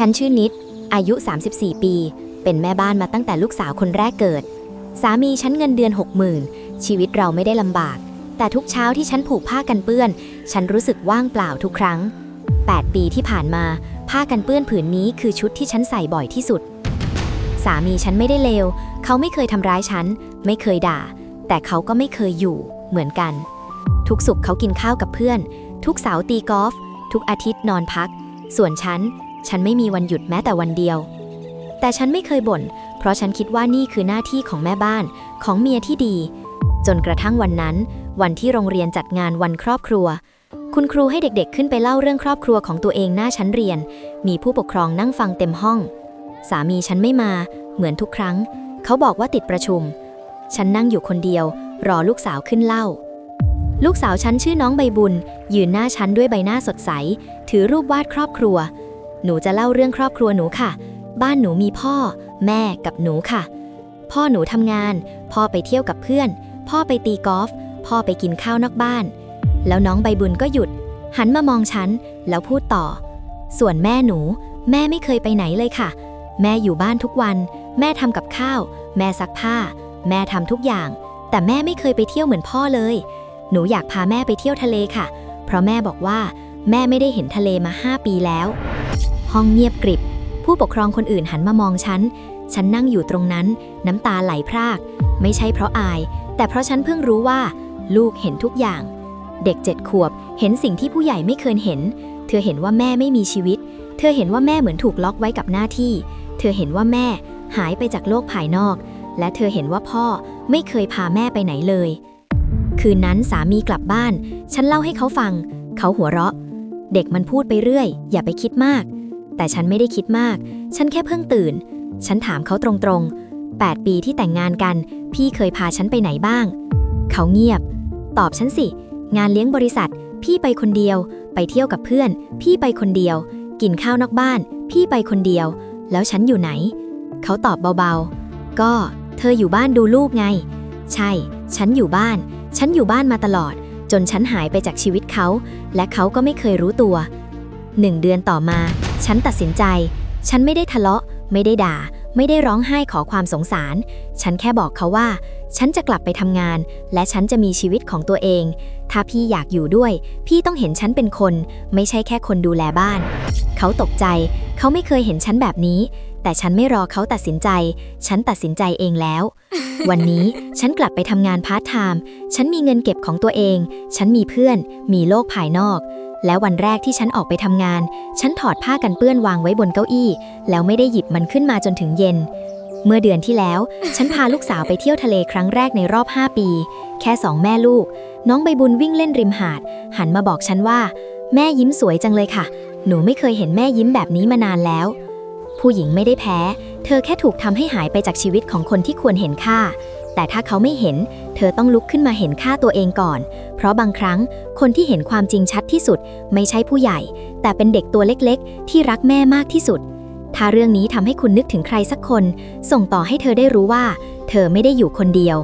ฉันชื่อนิด อายุ 34 ปี เป็นแม่บ้านมาตั้งแต่ลูกสาวคนแรกเกิด สามีฉันเงินเดือน 60,000 ชีวิตเราไม่ได้ลำบาก แต่ทุกเช้าที่ฉันผูกผ้ากันเปื้อน ฉันรู้สึกว่างเปล่าทุกครั้ง 8 ปีที่ผ่านมา ผ้ากันเปื้อนผืนนี้คือชุดที่ฉันใส่บ่อยที่สุด สามีฉันไม่ได้เลว เขาไม่เคยทำร้ายฉัน ไม่เคยด่า แต่เขาก็ไม่เคยอยู่เหมือนกัน ทุกสุขเขากินข้าวกับเพื่อน ทุกเสาร์ตีกอล์ฟทุกอาทิตย์นอนพัก ส่วนฉัน ฉันไม่มีวันหยุดแม้แต่วันเดียว แต่ฉันไม่เคยบ่น เพราะฉันคิดว่านี่คือหน้าที่ของแม่บ้าน ของเมียที่ดี จนกระทั่งวันนั้น วันที่โรงเรียนจัดงานวันครอบครัว คุณครูให้เด็กๆ ขึ้นไปเล่าเรื่องครอบครัวของตัวเองหน้าชั้นเรียน มีผู้ปกครองนั่งฟังเต็มห้อง สามีฉันไม่มา เหมือนทุกครั้ง เขาบอกว่าติดประชุม ฉันนั่งอยู่คนเดียว รอลูกสาวขึ้นเล่าลูกสาวฉันชื่อน้องใบบุญ ยืนหน้าฉันด้วยใบหน้าสดใส ถือรูปวาดครอบครัว หนูจะเล่าเรื่องครอบครัวหนูค่ะ บ้านหนูมีพ่อ แม่กับหนูค่ะ พ่อหนูทำงาน พ่อไปเที่ยวกับเพื่อน พ่อไปตีกอล์ฟ พ่อไปกินข้าวนอกบ้าน แล้วน้องใบบุญก็หยุด หันมามองฉัน แล้วพูดต่อ ส่วนแม่หนู แม่ไม่เคยไปไหนเลยค่ะ แม่อยู่บ้านทุกวัน แม่ทำกับข้าว แม่ซักผ้า แม่ทำทุกอย่าง แต่แม่ไม่เคยไปเที่ยวเหมือนพ่อเลย หนูอยากพาแม่ไปเที่ยวทะเลค่ะ เพราะแม่บอกว่า แม่ไม่ได้เห็นทะเลมา5ปีแล้ว ห้องเงียบกริบ ผู้ปกครองคนอื่นหันมามองฉัน ฉันนั่งอยู่ตรงนั้น น้ำตาไหลพราก ไม่ใช่เพราะอาย แต่เพราะฉันเพิ่งรู้ว่า ลูกเห็นทุกอย่าง เด็กเจ็ดขวบ เห็นสิ่งที่ผู้ใหญ่ไม่เคยเห็น เธอเห็นว่าแม่ไม่มีชีวิต เธอเห็นว่าแม่เหมือนถูกล็อกไว้กับหน้าที่ เธอเห็นว่าแม่หายไปจากโลกภายนอก และเธอเห็นว่าพ่อไม่เคยพาแม่ไปไหนเลย คืนนั้นสามีกลับบ้าน ฉันเล่าให้เขาฟัง เขาหัวเราะ เด็กมันพูดไปเรื่อย อย่าไปคิดมาก แต่ฉันไม่ได้คิดมาก ฉันแค่เพิ่งตื่น ฉันถามเขาตรงๆ 8 ปีที่แต่งงานกัน พี่เคยพาฉันไปไหนบ้าง เขาเงียบ ตอบฉันสิ งานเลี้ยงบริษัท พี่ไปคนเดียว ไปเที่ยวกับเพื่อน พี่ไปคนเดียว กินข้าวนอกบ้าน พี่ไปคนเดียว แล้วฉันอยู่ไหน เขาตอบเบาๆ ก็ เธออยู่บ้านดูลูกไง ใช่ ฉันอยู่บ้าน ฉันอยู่บ้านมาตลอด จนฉันหายไปจากชีวิตเขา และเขาก็ไม่เคยรู้ตัวหนึ่งเดือนต่อมา ฉันตัดสินใจ ฉันไม่ได้ทะเลาะ ไม่ได้ด่า ไม่ได้ร้องไห้ขอความสงสาร ฉันแค่บอกเขาว่า ฉันจะกลับไปทำงาน และฉันจะมีชีวิตของตัวเอง ถ้าพี่อยากอยู่ด้วย พี่ต้องเห็นฉันเป็นคน ไม่ใช่แค่คนดูแลบ้าน เขาตกใจ เขาไม่เคยเห็นฉันแบบนี้ แต่ฉันไม่รอเขาตัดสินใจ ฉันตัดสินใจเองแล้ว วันนี้ฉันกลับไปทำงานพาร์ทไทม์ ฉันมีเงินเก็บของตัวเอง ฉันมีเพื่อน มีโลกภายนอก และวันแรกที่ฉันออกไปทำงาน ฉันถอดผ้ากันเปื้อนวางไว้บนเก้าอี้ แล้วไม่ได้หยิบมันขึ้นมาจนถึงเย็น เมื่อเดือนที่แล้ว ฉันพาลูกสาวไปเที่ยวทะเลครั้งแรกในรอบ 5 ปี แค่สองแม่ลูก น้องใบบุญวิ่งเล่นริมหาด หันมาบอกฉันว่า แม่ยิ้มสวยจังเลยค่ะ หนูไม่เคยเห็นแม่ยิ้มแบบนี้มานานแล้ว ผู้หญิงไม่ได้แพ้ เธอแค่ถูกทำให้หายไปจากชีวิตของคนที่ควรเห็นค่า แต่ถ้าเขาไม่เห็น เธอต้องลุกขึ้นมาเห็นค่าตัวเองก่อน เพราะบางครั้งคนที่เห็นความจริงชัดที่สุด ไม่ใช่ผู้ใหญ่ แต่เป็นเด็กตัวเล็กๆ ที่รักแม่มากที่สุด ถ้าเรื่องนี้ทำให้คุณนึกถึงใครสักคน ส่งต่อให้เธอได้รู้ว่า เธอไม่ได้อยู่คนเดียว